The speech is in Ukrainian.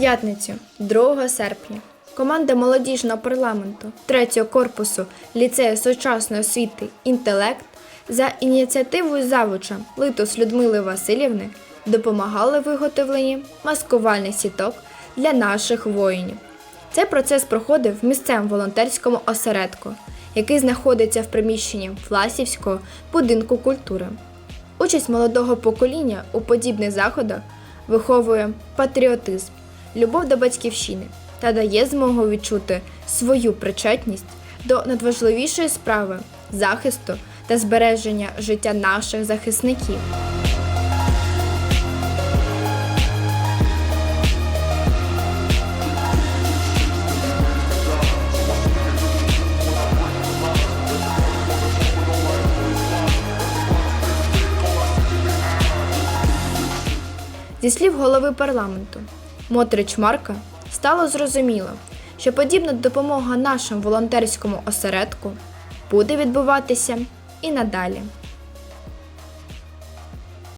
п'ятницю, 2 серпня, команда молодіжного парламенту 3 корпусу ліцею сучасної освіти Інтелект за ініціативою завуча Литус Людмили Васильівни допомагали виготовленні маскувальних сіток для наших воїнів. Цей процес проходив в місцевому волонтерському осередку, який знаходиться в приміщенні Власівського будинку культури. Участь молодого покоління у подібних заходах виховує патріотизм, любов до батьківщини та дає змогу відчути свою причетність до надважливішої справи захисту та збереження життя наших захисників. Зі слів голови парламенту Мотрич Марка стало зрозуміло, що подібна допомога нашому волонтерському осередку буде відбуватися і надалі.